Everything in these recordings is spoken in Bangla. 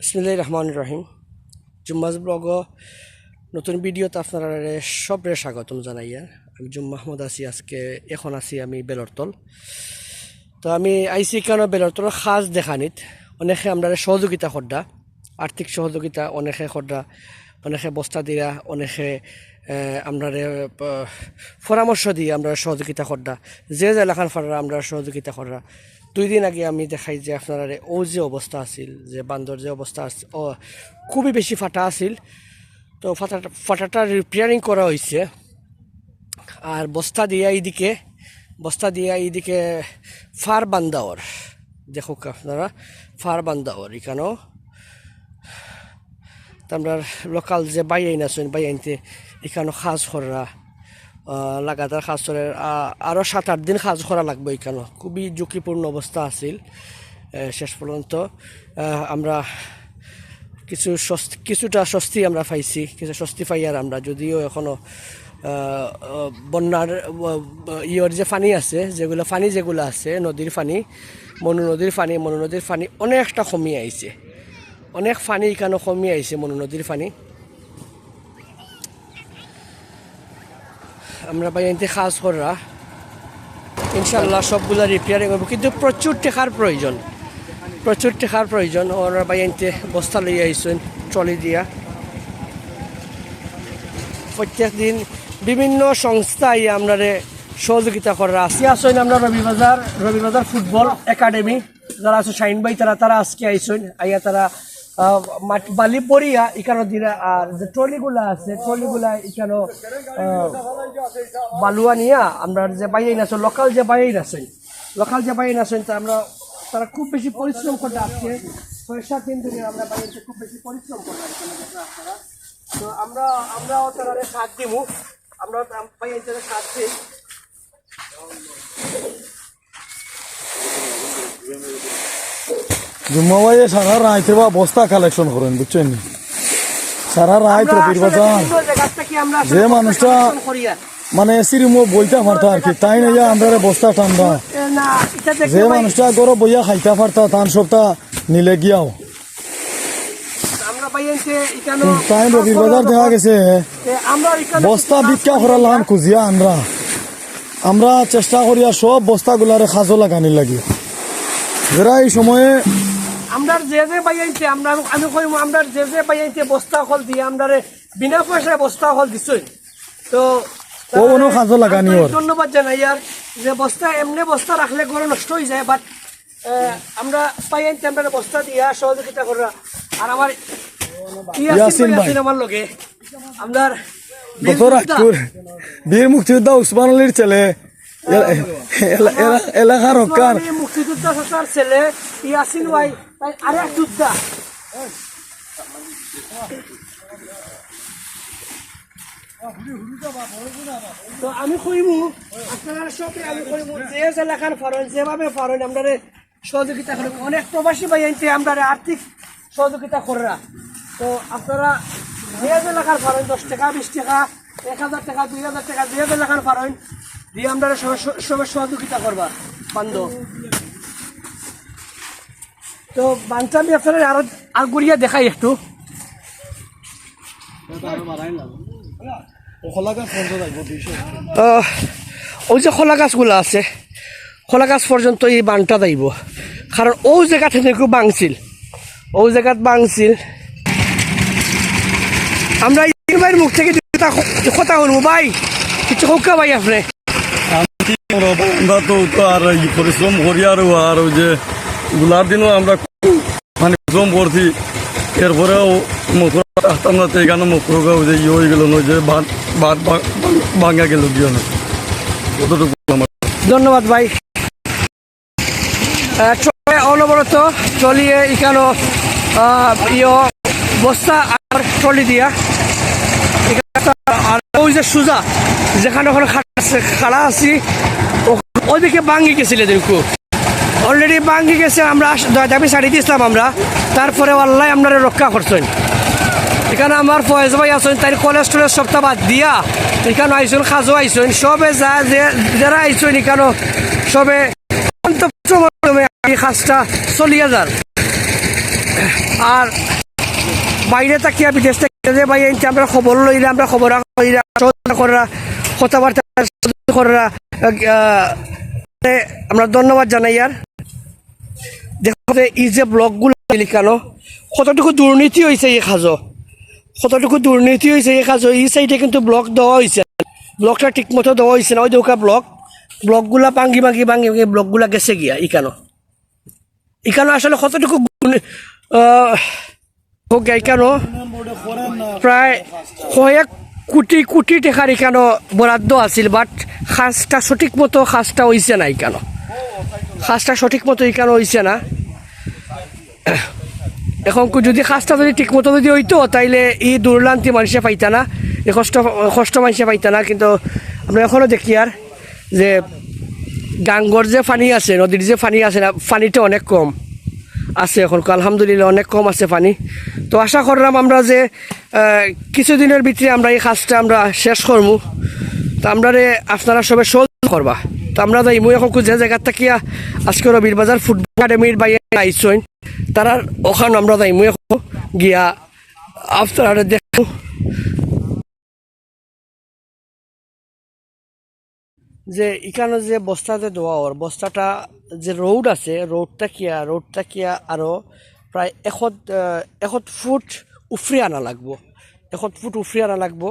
বিসমিল্লাহ রহমান রহিম জুম্মাজ ব্লগ নতুন ভিডিওতে আপনারা সবরে স্বাগতম জানাইয়া আমি জুম মাহমুদ আছি, আজকে এখন আছি আমি বেলরতল। তো আমি আইসি কেন বেলরতল সাজ দেখানিত। অনেকে আমরা সহযোগিতা খড্ডা আর্থিক সহযোগিতা, অনেকে খড্ডা অনেকে বস্তা দিয়া, অনেকে আমরা পরামর্শ দিয়ে আমরা সহযোগিতা খড্ডা যে যে এলাকার ফারা আমরা সহযোগিতা খড্ডা দুই দিন আগে আমি দেখাই যে আপনারা ও যে অবস্থা আছিল, যে বান্দর যে অবস্থা ও খুবই বেশি ফাটা আছিল। তো ফাটাটা ফাটাটা রিপেয়ারিং করা হয়েছে আর বস্তা দিয়া এইদিকে, বস্তা দিয়া এইদিকে ফার বান্দাওয়ার। দেখুক আপনারা, ফার বান্দাওয়ার এখানেও আমরা লোকাল যে বাই আইন আছেন, বাই আইনতে এখানেও সাজ করা লাগাতার কাজ করে আরও সাত আট দিন কাজ করা লাগবে এখানে খুবই ঝুঁকিপূর্ণ অবস্থা আছিল শেষ পর্যন্ত। আমরা কিছু স্বস্তি কিছুটা স্বস্তি আমরা পাইছি কিছু স্বস্তি পাই আর আমরা। যদিও এখনও আহ, আহ, বন্যার ইয়র যে পানি আছে যেগুলো পানি যেগুলো আছে নদীর পানি মনু নদীর পানি মনু নদীর পানি অনেকটা কমিয়ে আইছে। অনেক পানি এখানে কমিয়ে আইছে মনু নদীর পানি। আমরা বাইনতে কাজ করা ইনশাল্লাহ সবগুলা রিপেয়ারিং হবে কিন্তু প্রচুর টেকার প্রয়োজন। প্রচুর টেকার প্রয়োজন। ওরা বাইনতে বস্তা লইয়া আইসেন, ট্রলি দিয়া। প্রত্যেক দিন বিভিন্ন সংস্থায় আমরা সহযোগিতা করা। আছি আসেন আমরা রবিবাজার রবিবাজার ফুটবল একাডেমি। যারা আছে শাইন ভাই, তারা তারা আজকে আইসেন। আইয়া তারা বালি পরিয়া এখানে দিরা, আর যে ট্রলিগুলা আছে, ট্রলিগুলা এখানে বালুয়া নিয়া আমরা যে বাইরে আছেন লোকাল যে বাইরে আছেন লোকাল যে বাইরে আছেন তা আমরা, তারা খুব বেশি পরিশ্রম করতে আসছে। ছয় সাত দিন আমরা বাইরে খুব বেশি পরিশ্রম করতে তো আমরা, আমরাও তারা সাথ দিব আমরা বাইরে সাথ দিই। জুম্মা ভাই সারা রাইতে বা বস্তা কালেকশন করেন বুঝছেন? সারা রাইত রবির বাজার যে মানুষটা-। মানে সিরিমো বইটা পারতা আর কি তাই না আমরা বস্তা টানবা? যে মানুষটা গরো বইয়া খাইতা পারতা তান সবটা নিলে গিয়াও। তাই রবির বাজার দেখা গেছে? বস্তা ভিক্ষা করার লাগান খুঁজিয়া আমরা আমরা চেষ্টা করিয়া সব বস্তাগুলারে খাজো লাগানি লাগি। যারা এই সময়ে আমরা যে যে পাইয়াইছে আমরা আমি কইম আমরা যে যে পাইয়াইছে বস্তা হল দিয়ে আমরা বিনা পয়সায় বস্তা হল দিছই। তো ও কোনো কাজও লাগানি। ধন্যবাদ জানাই আর যে বস্তা এমনি বস্তা রাখলে গরু নষ্ট হয়ে যায় বাট আমরা পাইয়াইছে আমরা বস্তা দিয়া সহযোগিতা করা। আর আমার ইয়াসিন ভাই। আমার লগে। আমার বীর মুক্তিযোদ্ধা উসমান আলীর ছেলে এলাকার হকার। মুক্তিযোদ্ধা সরকার ছেলে ইয়াসিন ভাই তাই আরেক যোদ্ধা। তো আমি কইমু আপনারা সবে আমি কইমু যে এলাকার ফারণ যেভাবে ফারণ আমরা সহযোগিতা করি অনেক প্রবাসী ভাই আনতে আমরা আর্থিক সহযোগিতা করা তো আপনারা যে এলাকার ফারণ দশ টাকা বিশ টাকা এক হাজার টাকা দুই হাজার টাকা যে এলাকার ফারণ দিয়ে আমরা সবে- সবে সহযোগিতা করবা তো বানটা আমি আপনারা আরও আগুড়িয়া দেখাই একটু। ওই যে খোলা গাছগুলো আছে, খোলা গাছ পর্যন্ত এই বানটা যাইব কারণ ও জায়গা থেকে বাংছিল। ও জায়গাত বাংছিল। আমরা ভাইয়ের মুখ থেকে কথা শুনব ভাই। কিছু হোকা ভাই আপনি? পরিশ্রম করি আর আর যে গুলার দিনও আমরা মানে পরিশ্রম করছি এরপরেও মকর আসতাম না তো এখানে যে ইয়ে হয়ে গেল যে ভাত ভাত ভাঙা গেল গিয়ে না কতটুকু ধন্যবাদ ভাই। চলে অনবরত চলিয়ে এখানো ইয়ে বস্তা আর ট্রলি দিয়া। সুজা, যেখানে ওখানে খাড়া আছি ও- ওইদিকে ভাঙ্গি গেছিলে দেখু। অলরেডি ভাঙ্গি গেছে, আমরা দাবি ছাড়ি দিয়েছিলাম আমরা। তারপরে আল্লাহ আপনারা রক্ষা করছেন। এখানে আমার ফয়েজ ভাই আছেন তাই কলেজ টলেজ সপ্তাহ বাদ দিয়া। এখানে আইসুন, খাজো আইসুন, সবে যা যারা আইসুন এখানে, সবে এই কাজটা চলিয়ে যার আর বাইরে তাকিয়া বিদেশ যে ভাই এনতে আমরা খবর লইলে আমরা খবর করা, কথাবার্তা করা আমরা ধন্যবাদ জানাই আর। দেখো যে এই যে ব্লকগুলো লিখানো কতটুকু দুর্নীতি হয়েছে এই কাজও কতটুকু দুর্নীতি হয়েছে এই কাজও এই সাইডে কিন্তু ব্লক দেওয়া হয়েছে ব্লকটা ঠিক মতো দেওয়া হয়েছে না, ওই দৌকা ব্লক। ব্লকগুলা ভাঙ্গি ভাঙ্গি ভাঙ্গি ভাঙ্গি ব্লকগুলা গেছে গিয়া, ইকানো। ইকানো আসলে কতটুকু গুণ- আহ, হোক ইকানো প্রায় কয়েক কোটি কোটি টাকার এখানো বরাদ্দ আছিল বাট খাসটা সঠিক মতো খাসটা হইছে না এখানো। খাসটা সঠিক মতো এখানে হইছে না। এখন যদি খাসটা যদি ঠিক মতো যদি হইতো তাইলে এই দুর্লান্তি মানুষে পাইতা না কষ্ট কষ্ট মানুষে পাইতা না। কিন্তু আমরা এখনও দেখি আর যে গাঙ্গর যে পানি আছে নদীর যে পানি আছে না পানিটা অনেক কম। আছে এখন আলহামদুলিল্লাহ অনেক কম আছে পানি। তো আশা করলাম আমরা যে কিছুদিনের ভিতরে আমরা এই কাজটা আমরা শেষ করব তো আমরা রে আপনারা সবাই সহযোগ করবা। তো আমরা যাই, মুই এখন যে জায়গা থাকিয়া আজকে রবির বাজার ফুটবল একাডেমির বাইরে আইসইন, তারার ওখানে আমরা যাই, মুই এখন গিয়া আপনারা দেখো। যে এখানে যে বস্তাতে দেওয়া ওর বস্তাটা যে রোড আছে রোডটা কিয়া রোডটা কিয়া আরও প্রায় এশত আহ, এশত ফুট উফরি আনা লাগবো। এশত ফুট উফরি আনা লাগবো।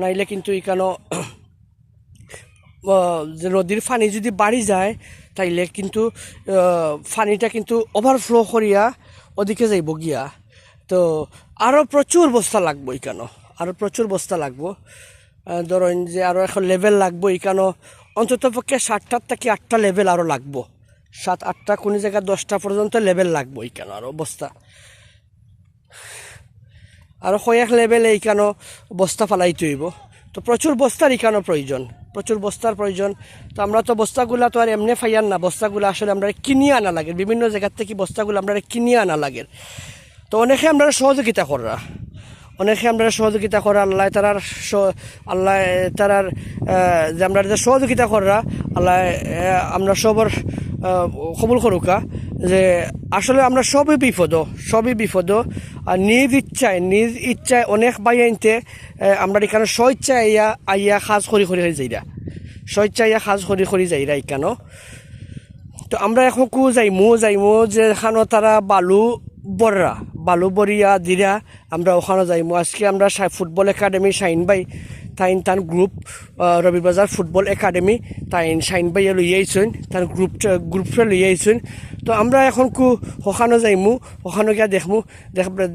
নাইলে কিন্তু এখানে যে নদীর পানি যদি বাড়ি যায় তাইলে কিন্তু পানিটা কিন্তু ওভারফ্লো করিয়া ওদিকে যাইব গিয়া। তো আরও প্রচুর বস্তা লাগবো এখানে আরও প্রচুর বস্তা লাগবো। ধরেন যে আরও এখন লেভেল লাগবো এখানে অন্তত পক্ষে সাতটার থেকে আটটা লেভেল আরও লাগবো। সাত, আটটা কোনো জায়গায় দশটা পর্যন্ত লেভেল লাগবো এখানে আরও বস্তা আর কয়েক লেভেলে এইখানো বস্তা ফালাইতে হইব তো প্রচুর বস্তার এখানো প্রয়োজন? প্রচুর বস্তার প্রয়োজন। তো আমরা তো বস্তাগুলা তো আর এমনি ফাইয়ান না, বস্তাগুলো আসলে আমরা কিনিয়ে আনা লাগে। বিভিন্ন জায়গার থেকে বস্তাগুলো আমরা কিনিয়ে আনা লাগে। তো অনেকে আমরা সহযোগিতা করা। অনেকে আমরা সহযোগিতা করা আল্লাহ তারার আল্লাহ তারার যে আমরা যে সহযোগিতা করা, আল্লাহ আমরা সবর কবুল করুকা যে আসলে আমরা সবই বিপদ সবই বিপদ আর নিজ ইচ্ছায় নিজ ইচ্ছায় অনেক বাই আনতে আমরা এখানে স্বইচ্ছায় আইয়া আইয়া সাজ করি করি হয়ে যাইরা। স্বইচ্ছায় আইয়া সাজ করি করি যাইরা এখানো তো আমরা এখন কু যাইমু যাইমু যে খানো তারা বালু বররা বালু বরিয়া দিরা, আমরা ওখানে যাইমু আজকে আমরা ফুটবল একাডেমি শাইন বাই তাইন তান গ্রুপ রবিবাজার ফুটবল একাডেমি তাইন শাইন বাই লই আইসুন তার গ্রুপ গ্রুপটা লই আইসুন তো আমরা এখন কু ওখানে যাইমু, ওখানে গিয়া দেখমু,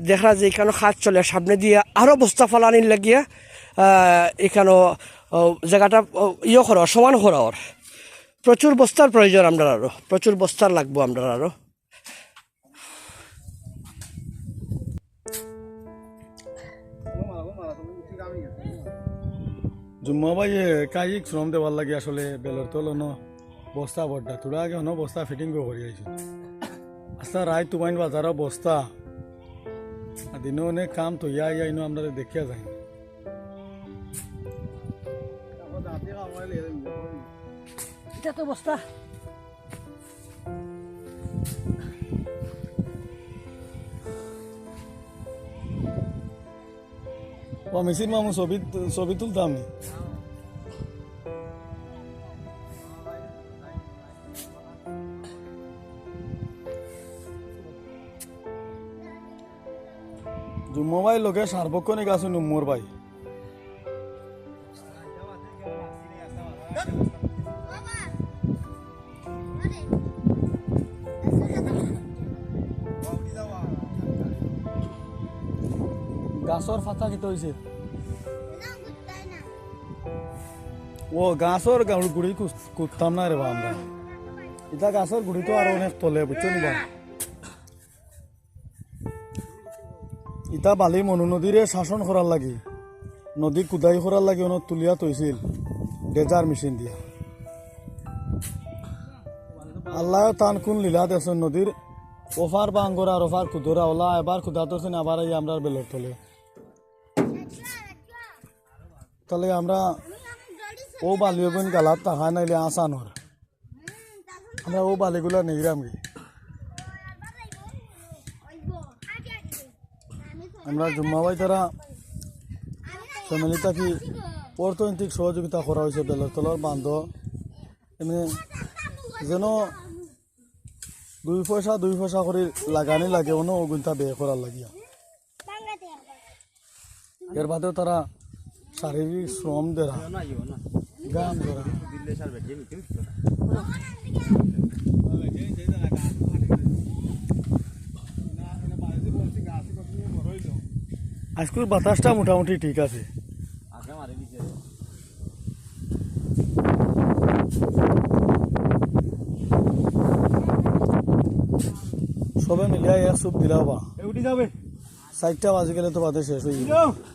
দেখ যে এখানে খাত চলে, সামনে দিয়ে আরও বস্তা ফালানির লাগিয়া এখানে জায়গাটা ইয়ে করা, সমান ওর। প্রচুর বস্তার প্রয়োজন আমরা আরও, প্রচুর বস্তার লাগবো আমরা আরও। জুম্মা ভাই কায়িক শ্রম দেওয়ার লাগে আসলে বেলর তল ন বস্তা বড্ডা। তোরা আগে হন বস্তা ফিটিং করে আইছো আচ্ছা রায়, তুমাইন বাজার বস্তা। দিনে অনেক কাম তো ইয়া ইয়া ইনো আমরা দেখিয়া যাই। এটা তো বস্তা। ও মেশিন মামু ছবি ছবি তুলতাম নি লোকে সার্বক্ষণিক আছো মোর ভাই গাছর ফাতা কিতো হয়েছে ও গাছর গুড়ি কুদতাম না রে বা আমরা এটা গাছর গুড়ি তো আর অনেক তলে বুঝছ নি বা? ইটা বালি মনু নদীরে শাসন করার লাগি নদী কুদাই করার লাগি অনেক তুলিয়া তৈছিল ডেজার মেশিন দিয়া। আল্লাহ তান কোন লীলা দেছেন নদীর ওফার বা আঙ্গর আর ওফার কুদরা ওলা এবার কুদা তোছেন আবার এই আমরা বেলের তলে। তাহলে আমরা ও বালিগুন গালাত তাহা নাইলে আসানোর আমরা ও বালিগুলা নেইরাম গে আমরা জুম্মাবাই তারা ফ্যামিলি থাকি অর্থনৈতিক সহযোগিতা করা হয়েছে বেলতলার বান্ধ। এমনি যেন দুই পয়সা দুই পয়সা করে লাগানি লাগে, অন্য অগুনটা ব্যয় করার লাগিয়া। এর বাদেও তারা শারীরিক শ্রম দেরা গান দেরা আজকের বাতাসটা মোটামুটি ঠিক আছে। সবে মিলিয়া এক সুপ দিলাও বা উঠি যাবে। চারটা বাজে গেলে তো বাদে শেষ হয়ে যাবে।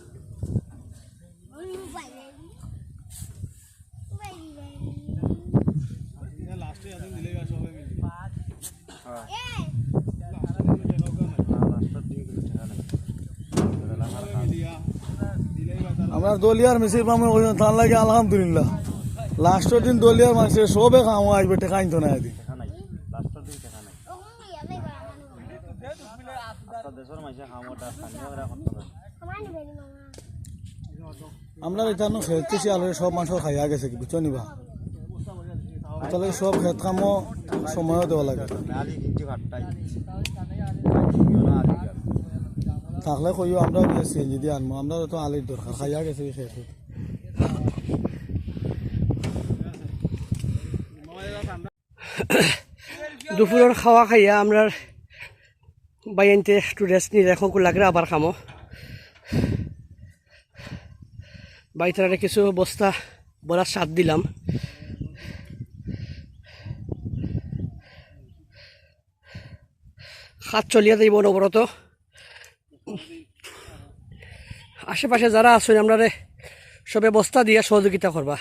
আমরা দলিয়ার মিছিল পামে কইছেন তার লাগে আলহামদুলিল্লাহ। লাস্টের দিন দলিয়ার মানুষের সবে খাওয়া আসবে টেকা আনতো না এদিন। আমরা এখানে খেত কিছু আলু সব মানুষ খাইয়া গেছে কি, বুঝছ নিবা তাহলে সব খেত কামও সময়ও দেওয়া লাগে। থাকলে কইও আমরা সিএনজি দিয়ে আনব আমরা তো আলির দরকার, খাইয়া গেছে খেত দুপুরের খাওয়া খাইয়া আমরা বাইনতে একটু রেস্ট নিয়ে এখন লাগলে আবার খামো। বাইতারে কিছু বস্তা বলার স্বাদ দিলাম। হাত চলিয়া যাইব অনবরত। আশেপাশে যারা আছেন আমরা সবে বস্তা দিয়ে সহযোগিতা করবা।